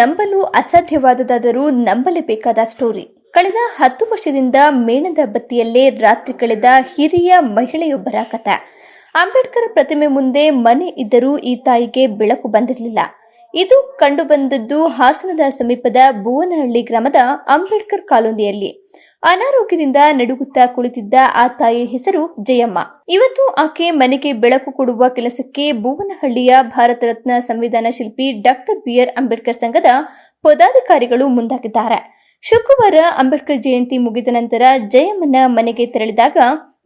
ನಂಬಲು ಅಸಾಧ್ಯವಾದುದಾದರೂ ನಂಬಲೇಬೇಕಾದ ಸ್ಟೋರಿ. ಕಳೆದ ಹತ್ತು ವರ್ಷದಿಂದ ಮೇಣದ ಬತ್ತಿಯಲ್ಲೇ ರಾತ್ರಿ ಕಳೆದ ಹಿರಿಯ ಮಹಿಳೆಯೊಬ್ಬರ ಕಥೆ ಅಂಬೇಡ್ಕರ್ ಪ್ರತಿಮೆ ಮುಂದೆ ಮನೆ ಇದ್ದರೂ ಈ ತಾಯಿಗೆ ಬೆಳಕು ಬಂದಿರಲಿಲ್ಲ. ಇದು ಕಂಡುಬಂದದ್ದು ಹಾಸನದ ಸಮೀಪದ ಭುವನಹಳ್ಳಿ ಗ್ರಾಮದ ಅಂಬೇಡ್ಕರ್ ಕಾಲೋನಿಯಲ್ಲಿ. ಅನಾರೋಗ್ಯದಿಂದ ನಡುಗುತ್ತಾ ಕುಳಿತಿದ್ದ ಆ ತಾಯಿ ಹೆಸರು ಜಯಮ್ಮ. ಇವತ್ತು ಆಕೆ ಮನೆಗೆ ಬೆಳಕು ಕೊಡುವ ಕೆಲಸಕ್ಕೆ ಭುವನಹಳ್ಳಿಯ ಭಾರತ ರತ್ನ ಸಂವಿಧಾನ ಶಿಲ್ಪಿ ಡಾಕ್ಟರ್ ಬಿಆರ್ ಅಂಬೇಡ್ಕರ್ ಸಂಘದ ಪದಾಧಿಕಾರಿಗಳು ಮುಂದಾಗಿದ್ದಾರೆ. ಶುಕ್ರವಾರ ಅಂಬೇಡ್ಕರ್ ಜಯಂತಿ ಮುಗಿದ ನಂತರ ಜಯಮ್ಮನ ಮನೆಗೆ ತೆರಳಿದಾಗ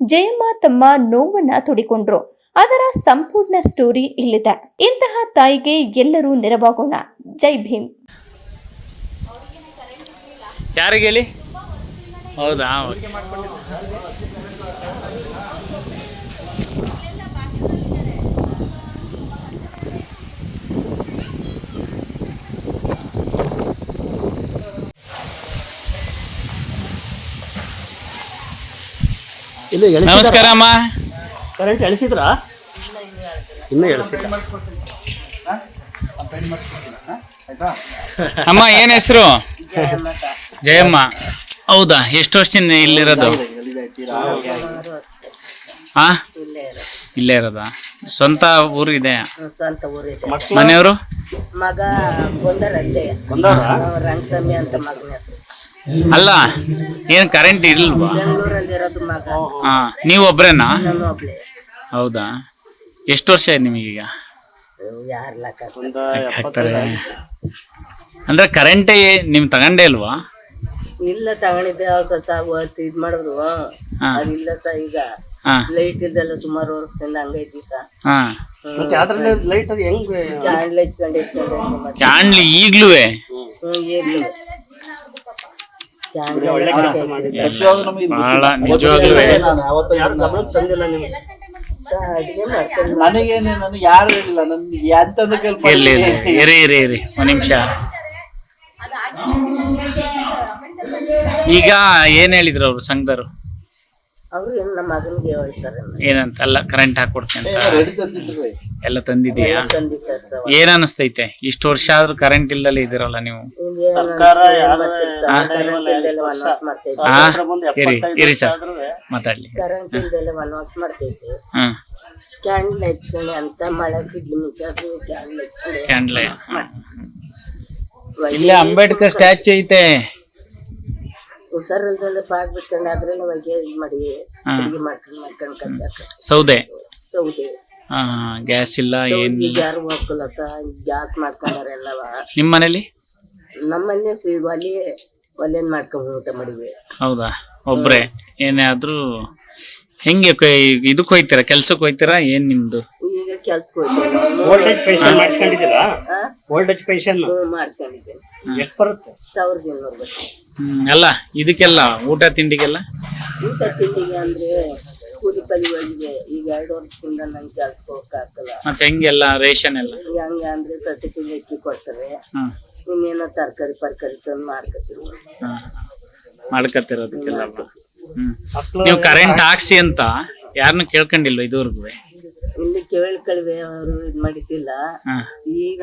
ಜಯಮ್ಮ ತಮ್ಮ ನೋವನ್ನ ತೊಡಿಕೊಂಡ್ರು. ಅದರ ಸಂಪೂರ್ಣ ಸ್ಟೋರಿ ಇಲ್ಲಿದೆ. ಇಂತಹ ತಾಯಿಗೆ ಎಲ್ಲರೂ ನೆರವಾಗೋಣ. ಜೈ ಭೀಮ್. ಯಾರಿಗೆ ಹೌದಾ? ನಮಸ್ಕಾರ ಅಮ್ಮ. ಕರೆಂಟ್ ಎಳಿಸಿದ್ರಾ? ಇನ್ನೂ ಎಳಿಸಿಲ್ಲ. ಅಮ್ಮ ಏನ್ ಹೆಸರು? ಜಯಮ್ಮ. ಹೌದಾ? ಎಷ್ಟು ವರ್ಷದಿಂದ ಇಲ್ಲಿರೋದು? ಹಾ ಇಲ್ಲೇ ಇರೋದಾ. ಸ್ವಂತ ಊರು ಇದೆ ಸ್ವಂತ ಊರಿದೆ. ಮನೆಯವರು? ಮಗ ರಂಗಸ್ವಾಮಿ ಅಂತ ಮಗನ ಅಲ್ಲ ಏನ್ ಕರೆಂಟ್ ಇಲ್ವಾ ಬೆಂಗಳೂರಲ್ಲಿ ಇರೋದು ಮಗ. ಹಾ ನೀವು ಒಬ್ರೇನಾ? ನಾನು ಒಬ್ಳೆ. ಹೌದಾ? ಎಷ್ಟು ವರ್ಷ ಆಯ್ತು ನಿಮಗೀಗ ಯಾರ ಲೆಕ್ಕ ಒಂದು ಹಾಕ್ತಾರೆ. ಅಂದ್ರೆ ಕರೆಂಟೇ ನಿಮ್ ತಗೊಂಡೇ ಇಲ್ವಾ? ಇಲ್ಲ ತಗೊಂಡಿದ್ದೆ ಕಸ ಸ ಅವತ್ತು ಇದ್ ಮಾಡಿದ್ರು. ಹಾ. ಅದಿಲ್ಲ ಸ ಈಗ. ಹಾ. ಲೈಟ್ ಇದೆಲ್ಲ ಸುಮಾರು ವರ್ಷದಿಂದ ಹಂಗೈತಿ ಸ. ಹಾ. ಮತ್ತೆ ಅದ್ರಲ್ಲಿ ಲೈಟ್ ಅದು ಹೆಂಗ್ ಕ್ಯಾಂಡ್ಲ್ ಹಚ್ಕೊಂಡು ಹಚ್ಕೊಂಡು ಈಗ್ಲೂ ಒಳ್ಳೆ ಕೆಲಸ ಮಾಡಿ ಬಹಳ ನಿಜವಾಗ್ಲೂ ಯಾರು ಗಮನಕ್ಕೆ ತಂದಿಲ್ಲ ನಿಮ್ಗೆ ಅಡಿಗೆ ಮಾಡ್ಕೊಂಡು ನನಗೇನೆ ನನಗೆ ಯಾರು ಹೇಳಿಲ್ಲ. ನನ್ಗೆ ಎಂತ ಇರ್ಲಿ ಇರ್ಲಿ ಇರಿ ಇರಿ ಇರಿ. ಒಂದ್ ನಿಮಿಷ. ಈಗ ಏನ್ ಹೇಳಿದ್ರು ಅವ್ರು ಸಂಘದವ್ರು? ಅವ್ರು ಏನ್ ನಮ್ಮ ಮಗನಿಗೆ ಹೇಳ್ತಾರೆ. ಏನಂತ ಅಲ್ಲ ಕರೆಂಟ್ ಹಾಕೊಡ್ತೀನಿ ಅಂತ. ಎಲ್ಲ ತಂದಿದೀಯಾ ತಂದಿದ್ದಾರೆ ಏನ್ ಅನಿಸ್ತೈತೆ? ಇಷ್ಟು ವರ್ಷ ಆದ್ರೂ ಕರೆಂಟ್ ಇಲ್ದಲೇ ಇದಿರಲ್ಲ ನೀವು? ಸರ್ಕಾರ ಯಾರು ಹಾ ಇರಿ ಸರ್. ಮಾತಾಡ್ಲಿ. ಕರೆಂಟ್ ಇಲ್ದೆಲ್ಲ ವನವಾಸ ಮಾಡ್ತೈತಿ ಹ್ಮ್ ಕ್ಯಾಂಡಲ್ ಹಚ್ಕೊಂಡು ಅಂತ ಮಳೆ ಸಿಡ್ಲಿ ಮಿಂಚಾದ್ರು ಕ್ಯಾಂಡಲ್ ಹಚ್ಕೊಂಡು ಕ್ಯಾಂಡ್ಲೆ ಇಲ್ಲೇ ಅಂಬೇಡ್ಕರ್ ಸ್ಟ್ಯಾಚು ಐತೆ. ಹುಷಾರಿಲ್ದಲ್ಲ ಪಾಕ್ ಬಿಟ್ಕೊಂಡು ಅದ್ರಲ್ಲಿ ಹೊಗೆ ಇದು ಮಾಡಿ ಅಡುಗೆ ಮಾಡ್ಕೊಂಡು ಮಾಡ್ಕೊಂಡು ಕತ್ತಾಕ ಸೌದೆ. ಸೌದೆ. ಹಾ ಗ್ಯಾಸ್ ಇಲ್ಲ ಏನು ಏನಿಲ್ಲ ಯಾರು ಹೋಗಲ್ಲ ಸ ಗ್ಯಾಸ್ ಮಾಡ್ಕೊಂಡಾರ ಎಲ್ಲವ. ನಿಮ್ ಮನೇಲಿ? ನಮ್ಮನೆ ಸಿ ಒಲೆ ಒಲೆನ್ ಮಾಡ್ಕೊಂಡು ಊಟ ಮಾಡಿವಿ ಹೌದಾ? ಒಬ್ರೆ ಏನೇ ಆದ್ರೂ ಹೆಂಗೆ ಕೈ- ಇದಕ್ ಹೋಯ್ತೀರಾ ಕೆಲ್ಸಕ್ಕೆ ಹೋಯ್ತೀರಾ ಏನ್ ನಿಮ್ದು? ಈಗ ಕೆಲ್ಸಕ್ಕೆ ವೋಲ್ಟೇಜ್ ಪೆನ್ಷನ್ ಮಾಡಿಸ್ಕೊಂಡಿದ್ದೀರಾ? ವೋಲ್ಟೇಜ್ ಪೆನ್ಷನ್ ಮಾಡಿಸ್ಕೊಂಡಿದ್ದೇನೆ. ಎಷ್ಟು ಬರುತ್ತೆ? ಸಾವಿರದ ಇನ್ನೂರು ಬೇಕು ಹ್ಮ್ ಅಲ್ಲ ಇದಕ್ಕೆಲ್ಲ ಊಟ ತಿಂಡಿಗೆಲ್ಲ? ಊಟ ತಿಂಡಿಗೆ ಅಂದ್ರೆ ಕೂಲಿ ಪಲಿಗಳಿಗೆ ಈಗ ಎರಡು ವರ್ಷದಿಂದ ನಂಗೆ ಕೆಲ್ಸಕ್ಕೆ ಹೋಗಕ್ಕಾಗಲ್ಲ ಮತ್ತೆ ಹೆಂಗೆಲ್ಲ ರೇಷನ್ ಎಲ್ಲ? ಹೆಂಗ ಅಂದ್ರೆ ಸಸಿ ತಿಂಡಿ ಅಕ್ಕಿ ಕೊಡ್ತಾರೆ ಹ್ಮ್. ಇನ್ನೇನೋ ತರಕಾರಿ ಪರ್ಕಾರಿ ತಂದು ಮಾಡ್ಕೊತೀವಿ ಹ್ಮ್. ಮಾಡ್ಕತ್ತಿರೋದಕ್ಕೆಲ್ಲ ಹ್ಮ್. ನೀವು ಕರೆಂಟ್ ಹಾಕ್ಸಿ ಅಂತ ಯಾರನ್ನು ಕೇಳ್ಕೊಂಡಿಲ್ವ ಇದುವರೆಗೂ ಕೇಳ್ಕಳ್ವೆ ಅವರು ಇದ್ ಮಾಡಿದ್ದಿಲ್ಲ. ಈಗ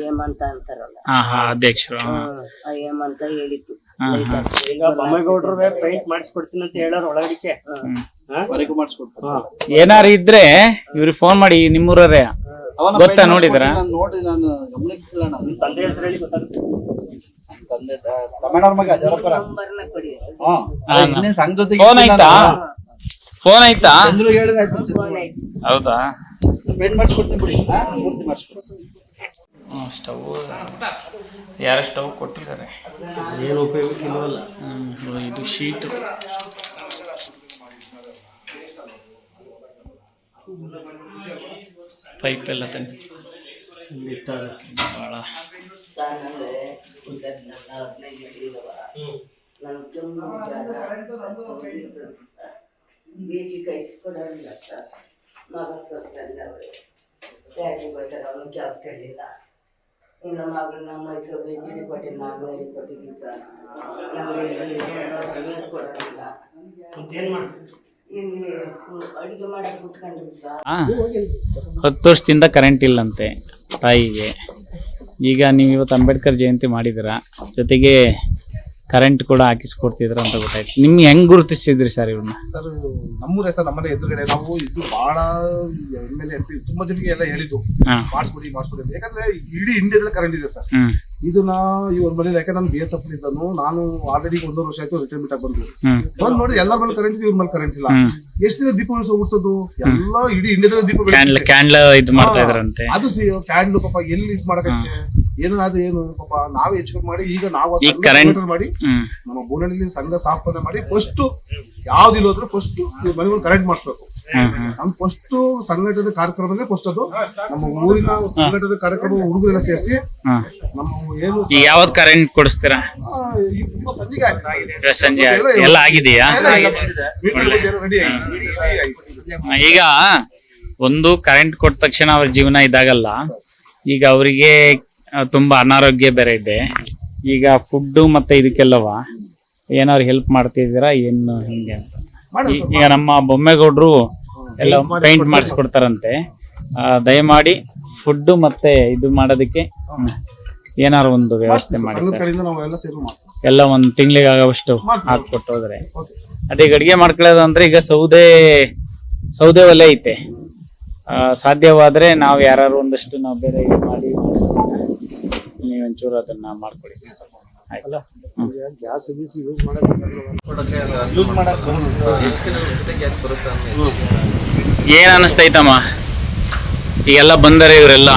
ಹೇಮಂತ ಅಂತಾರಲ್ಲ. ಹಾ ಅಧ್ಯಕ್ಷರು ಹಾ. ಆ ಹೇಮಂತ ಹೇಳಿತ್ತು ಹಾ, ಹಾ. ಈಗ ಬೊಮ್ಮೇಗೌಡರು ಪೇಂಟ್ ಮಾಡಿಸ್ಕೊಡ್ತೀನಿ ಅಂತ ಹೇಳೋರು ಒಳಗಡಿಕೆ. ಹ್ಮ್. ವರೆಗೂ ಮಾಡಿಸ್ಕೊಡ್ತೀನಿ. ಹಾ. ಏನಾರು ಇದ್ರೆ ಇವ್ರಿಗೆ ಫೋನ್ ಮಾಡಿ ನಿಮ್ಮೂರೇ ಅವನ ಗೊತ್ತಾ ನೋಡಿದ್ರ? ನೋಡಿದ್ರಾ? ನಾನು ನೋಡಿ ನಾನು ಗಮನಿಸಿಲ್ಲ ನಾನು. ತಂದೆ ಹೆಸರು ಹೇಳಿ ಗೊತ್ತಾಗುತ್ತೆ. ತಂದೆ ತ- ಮಗ ಜಲಪುರ ನಂಬರ್ನ ಕೊಡಿ. ಹಾ. ಹಾ, ಇನ್ನೇನ್ ಸಂಘ ಜೊತೆಗೆ ಫೋನ್ ಆಯ್ತಾ? ಫೋನ್ ಆಯ್ತಾ? ಚಂದ್ರು ಹೇಳಿದ್ರೆ ಆಯ್ತು ಫೋನ್ ಹೌದಾ? ಪೇಂಟ್ ಮಾಡಿಸ್ಕೊಡ್ತೀನಿ ಬಿಡಿ. ಹಾ ಪೂರ್ತಿ ಮಾಡಿಸ್ಕೊಡ್ತೀನಿ ಸ್ಟವ್. ಯಾರ ಸ್ಟವ್ ಕೊಟ್ಟಿದ್ದಾರೆ. ಏನು ಉಪಯೋಗಕ್ಕೆ ಇಲ್ವಲ್ಲ ಹ್ಮ್, ಇದು ಶೀಟು. ಪೈಪ್ ಎಲ್ಲ ತನ್ನಿ ಇಟ್ಟಾರೆ. ಭಾಳ ಕೆಮ್ಮು ಜಾಗ. ಸರ್. ಬೇಸಿ ಸರ್ ಮಗ ಸ್ವಸ್ಥಲ್ಲ ಅವರು. ಬರ್ತಾರೆ ಅವನು ಕೆಲಸದಲ್ಲಿಲ್ಲ ಇನ್ನು ಮಗಳು ನಮ್ಮ ಮೈಸೂರು ಕೊಟ್ಟಿದ್ದು ಸರ್ ನಮಗೆ ನೀರು ಮಾಡ್ತೀವಿ ಇಲ್ಲಿ ಅಡುಗೆ ಮಾಡಕ್ಕೆ ಕೂತ್ಕೊಂಡ್ರಿ ಸರ್ ಹತ್ತು ವರ್ಷದಿಂದ ಕರೆಂಟ್ ಇಲ್ಲಂತೆ ತಾಯಿಗೆ. ಈಗ ನೀವು ಇವತ್ತು ಅಂಬೇಡ್ಕರ್ ಜಯಂತಿ ಮಾಡಿದ್ದೀರಾ? ಜೊತೆಗೆ ಕರೆಂಟ್ ಕೂಡ ಹಾಕಿಸ್ಕೊಡ್ತಿದ್ರ ಅಂತ ಗೊತ್ತಾಯ್ತು. ನಿಮ್ಗೆ ಹೆಂಗ್ ಗುರುತಿಸಿದ್ರಿ ಸರ್ ಇವ್ರನ್ನ? ಸರ್ ನಮ್ಮೂರೇ ಸರ್ ನಮ್ಮನೆ ಎದುರುಗಡೆ ನಾವು ಇದು ಬಹಳ ಎಂ ಎಲ್ ಎಂ ತುಂಬಾ ಜನಕ್ಕೆ ಎಲ್ಲ ಹೇಳಿದ್ದು. ಹಾ. ಮಾಡಿಸ್ಕೊಡಿ ಮಾಡಿಸ್ಬಿಡಿ ಅಂತ. ಯಾಕಂದ್ರೆ ಇಡೀ ಇಂಡಿಯಾದಲ್ಲಿ ಕರೆಂಟ್ ಇದೆ ಸರ್ ಇದು ಇದನ್ನ ಇವ್ರ ಮನೇಲಿ ಯಾಕಂದ್ರೆ ನಾನು ಬಿ ಎಸ್ ಎಫ್ ಇದ್ದನು ನಾನು ಆಲ್ರೆಡಿ ಒಂದೂವರೆ ವರ್ಷ ಆಯ್ತು ರಿಟೈರ್ಮೆಂಟ್ ಆಗಿ ಬಂದು. ಹ್ಮ್. ಬಂದ್ ನೋಡಿ ಎಲ್ಲರ ಮೇಲೆ ಕರೆಂಟ್ ಇದೆ ಇವ್ರ ಮೇಲೆ ಕರೆಂಟ್ ಇಲ್ಲ. ಹ್ಮ್. ಎಷ್ಟು ದಿನ ದೀಪ ಉಳಿಸೋದು ಎಲ್ಲ ಇಡೀ ಇಂಡಿಯಾದಲ್ಲಿ ದೀಪ ಕ್ಯಾಂಡಲ್ ಬೆಳಗ್ತಿದೆ. ಕ್ಯಾಂಡ್ಲ್ ಇದು ಮಾಡ್ತಾ. ಇದ್ರಂತೆ. ಅದು ಕ್ಯಾಂಡ್ಲು ಪಾಪ ಎಲ್ಲಿ ಯೂಸ್ ಮಾಡಕತ್ತೆ ಏನು ಅದು ಏನು ಪಾಪ ನಾವು ಹೆಚ್ಚು ಮಾಡಿ ಈಗ ನಾವು ಈ ಸಂಘ current- ಸಂಘಟನೆ ಮಾಡಿ ಹ್ಮ್. ನಮ್ಮ ಬೋನಲ್ಲಿ ಸಂಘ ಸ್ಥಾಪನೆ ಮಾಡಿ ಫಸ್ಟ್ ಯಾವ್ದಿಲ್ಲ ಅಂದ್ರೆ ಫಸ್ಟ್ ಮನೆಗಳು ಕರೆಂಟ್ ಮಾಡಿಸ್ಬೇಕು. ಹ್ಮ್ ಹ್ಮ್. ನಮ್ ಫಸ್ಟ್ ಸಂಘಟನೆ ಕಾರ್ಯಕ್ರಮನೇ ಫಸ್ಟ್ ಅದು. ನಮ್ಮ ಊರಿನ ಸಂಘಟನೆ ಕಾರ್ಯಕ್ರಮ ಹುಡುಗರೆಲ್ಲ ಸೇರಿಸಿ ಹ್ಮ್. ನಮ್ಮ ಏನು ಈಗ ಯಾವತ್ ಕರೆಂಟ್ ಕೊಡಿಸ್ತೀರಾ? ಆ, ಇವತ್ತು ಸಂಜೆಗೆ ಆಯ್ತು. ಇವತ್ತು ಸಂಜೆ. ಎಲ್ಲ ಆಗಿದೆಯಾ? ಆಗಿದೆ. ಬಗ್ಗೆ ಎಲ್ಲ ready ಆಗಿದೆ. ಮೀಟಿಂಗ್ ready ಆಗಿದೆ. ಈಗ ಒಂದು ಕರೆಂಟ್ ಕೊಟ್ಟ ತಕ್ಷಣ ಅವ್ರ ಜೀವನ ಇದಾಗಲ್ಲ. ಈಗ ಅವರಿಗೆ ತುಂಬಾ ಅನಾರೋಗ್ಯ ಬೇರೆ ಇದೆ. ಈಗ ಫುಡ್ ಮತ್ತೆ ಇದಕ್ಕೆಲ್ಲವ ಏನಾದ್ರು ಹೆಲ್ಪ್ ಮಾಡ್ತಿದ್ದೀರಾ ಏನು ಹಿಂಗೆ ಅಂತ? ಈ- ಈಗ ನಮ್ಮ ಬೊಮ್ಮೆಗೌಡ್ರು ಎಲ್ಲ ಪೇಂಟ್ ಮಾಡಿಸ್ಕೊಡ್ತಾರಂತೆ. ಆ, ದಯಮಾಡಿ ಫುಡ್ ಮತ್ತೆ ಇದು ಮಾಡೋದಕ್ಕೆ ಹ್ಮ್, ಏನಾರು ಒಂದು ವ್ಯವಸ್ಥೆ ಮಾಡಿ ಸರ್. ಕಡೆಯಿಂದ ನಾವು ಎಲ್ಲ ಸೇರಿ ಮಾಡ್ತೀವಿ. ಎಲ್ಲ ಒಂದ್ ತಿಂಗಳಿಗೆ ಆಗೋವಷ್ಟು ಹಾಕ್ಕೊಟ್ಟು ಹೋದ್ರೆ. ಓಕೆ ಅದೇ ಈಗ ಅಡಿಗೆ ಮಾಡ್ಕೊಳ್ಳೋದು ಅಂದ್ರೆ ಈಗ ಸೌದೆ ಸೌದೆ ಒಲೆ ಐತೆ. ಸಾಧ್ಯವಾದ್ರೆ ನಾವು ಯಾರು ಒಂದಷ್ಟು ನಾವು ಬೇರೆ ಇದು ಮಾಡಿ ನೀವು ಒಂಚೂರು ಅದನ್ನ ಮಾಡ್ಕೊಡಿ ಸರ್. ಗ್ಯಾಸ್ ಹ್ಮ್. ಯೂಸ್ ಮಾಡಕ್ ಏನ್ ಅನಿಸ್ತೈತಮ್ಮ? ಈಗೆಲ್ಲ ಬಂದರೆ ಇವರೆಲ್ಲ?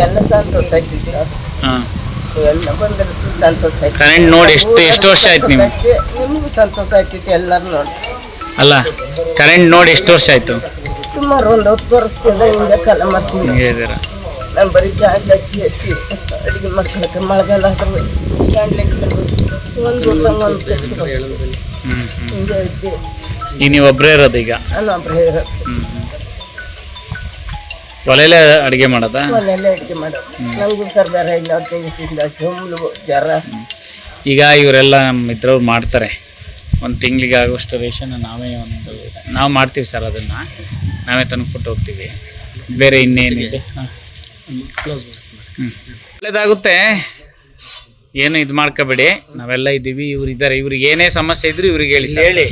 ಎಲ್ಲ ಸಂತೋಷ ಆಯ್ತು ಸರ್. ಹ್ಮ್ ಎಲ್ಲ ಬಂದ್ರೆ ಸಂತೋಷ ಆಯ್ತು. Current ನೋಡಿ ಎಷ್ಟು- ಎಷ್ಟು ವರ್ಷ ಆಯ್ತು ನಿಮ್ಗೆ? ನಿಮಗೂ ಸಂತೋಷ ಆಯ್ತೈತಿ ಎಲ್ಲರೂ ನೋಡಿ. ಅಲ್ಲ ಕರೆಂಟ್ ನೋಡಿ ಎಷ್ಟು ವರ್ಷ ಆಯ್ತು? ಸುಮಾರು ಒಂದು ಹತ್ತು ವರ್ಷದಿಂದ ಹಿಂಗೆ ಕಾಲ ಮಾಡ್ತೀನಿ. ಹಿಂಗೆ ಇದ್ದೀರಾ? ನಾನು ಬರೀ ಕ್ಯಾಂಡ್ಲ್ ಹಚ್ಚಿ ಹಚ್ಚಿ ಅಡುಗೆ ಮಾಡ್ಕೊಳಕ್ಕೆ ಮಳೆಗಾಲ ಆದ್ರೆ ಕ್ಯಾಂಡ್ಲ್ ಹಚ್ಕೊಂಡು ಒಂದು ಹೊತ್ತಂಗೆ ಒಂದು ಹಚ್ಕೊಂಡು ಹ್ಮ್ ಹ್ಮ್. ಹಿಂಗೆ ಇದ್ದೆ. ಈಗ ನೀವು ಒಬ್ರೇ ಇರೋದು ಈಗ? ನಾನು ಒಬ್ಬರೇ ಇರೋದು. ಹ್ಮ್ ಹ್ಮ್. ಒಲೆಲೆ ಅಡಿಗೆ ಮಾಡೋದಾ? ಮನೆಯಲ್ಲೇ ಅಡಿಗೆ ಮಾಡೋದು. ನಂಗೂ ಸರ್ ಬೇರೆ ಇಲ್ಲ ಹದಿನೈದು ದಿವಸದಿಂದ ಕೆಮ್ಮು ಜ್ವರ. ಈಗ ಇವರೆಲ್ಲ ನಮ್ಮ ಇದ್ರವ್ರು ಮಾಡ್ತಾರೆ. ಒಂದು ತಿಂಗಳಿಗೆ ಆಗುವಷ್ಟು ರೇಷನ್ ನಾವೇ ಒಂದು ನಾವು ಮಾಡ್ತೀವಿ ಸರ್ ಅದನ್ನು. ನಾವೇ ತಂದು ಕೊಟ್ಟು ಹೋಗ್ತೀವಿ. ಬೇರೆ ಇನ್ನೇನಿದೆ. ಒಳ್ಳೇದಾಗುತ್ತೆ. ಏನು ಇದು ಮಾಡ್ಕೋಬೇಡಿ. ನಾವೆಲ್ಲ ಇದ್ದೀವಿ ಇವ್ರು ಇದ್ದಾರೆ ಇವ್ರಿಗೆ ಏನೇ ಸಮಸ್ಯೆ ಇದ್ರು ಇವ್ರಿಗೆ ಹೇಳಿ ಹೇಳಿ.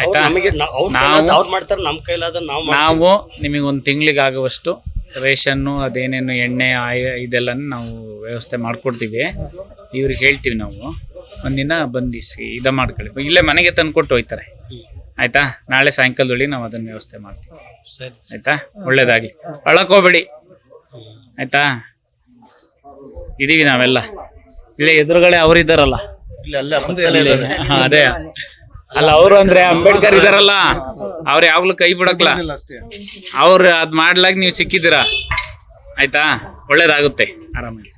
ಆಯ್ತಾ? ನಾವು ಮಾಡ್ತಾರೆ ನಮ್ ಕೈಲಾದ ನಾವು ನಾವು ನಿಮಗೆ ಒಂದು ತಿಂಗಳಿಗೆ ಆಗುವಷ್ಟು ರೇಷನ್ನು ಅದೇನೇನು ಎಣ್ಣೆ ಆಯ ಇದೆಲ್ಲ ನಾವು ವ್ಯವಸ್ಥೆ ಮಾಡಿಕೊಡ್ತೀವಿ. ಇವ್ರಿಗೆ ಹೇಳ್ತೀವಿ ನಾವು. ಒಂದಿನ ಬಂದಿಸಿ ಇದ ಮಾಡ್ಕೊಳ್ಳಿ. ಇಲ್ಲೇ ಮನೆಗೆ ತಂದು ಕೊಟ್ಟು ಹೋಯ್ತಾರೆ. ಆಯ್ತಾ? ನಾಳೆ ಸಾಯಂಕಾಲದೊಳಗೆ ನಾವು ಅದನ್ನ ವ್ಯವಸ್ಥೆ ಮಾಡ್ತೀವಿ. ಸರಿ ಆಯ್ತಾ? ಒಳ್ಳೇದಾಗ್ಲಿ. ಅಳಕೋಬೇಡಿ ಆಯ್ತಾ? ಇದೀವಿ ನಾವೆಲ್ಲ. ಇಲ್ಲೇ ಎದುರುಗಡೆ ಅವ್ರು ಇದ್ದಾರಲ್ಲ. ಇಲ್ಲೇ. ಹಾ, ಅದೇ. ಅಲ್ಲ ಅವ್ರು ಅಂದ್ರೆ ಅಂಬೇಡ್ಕರ್ ಇದಾರಲ್ಲ. ಅವ್ರು ಯಾವಾಗ್ಲೂ ಕೈ ಬಿಡಕ್ಲ ಅವ್ರು ಅದ್ ಮಾಡ್ಲಾಗ ನೀವು ಸಿಕ್ಕಿದ್ದೀರಾ? ಆಯ್ತಾ? ಒಳ್ಳೇದಾಗುತ್ತೆ. ಆರಾಮಾಗಿ.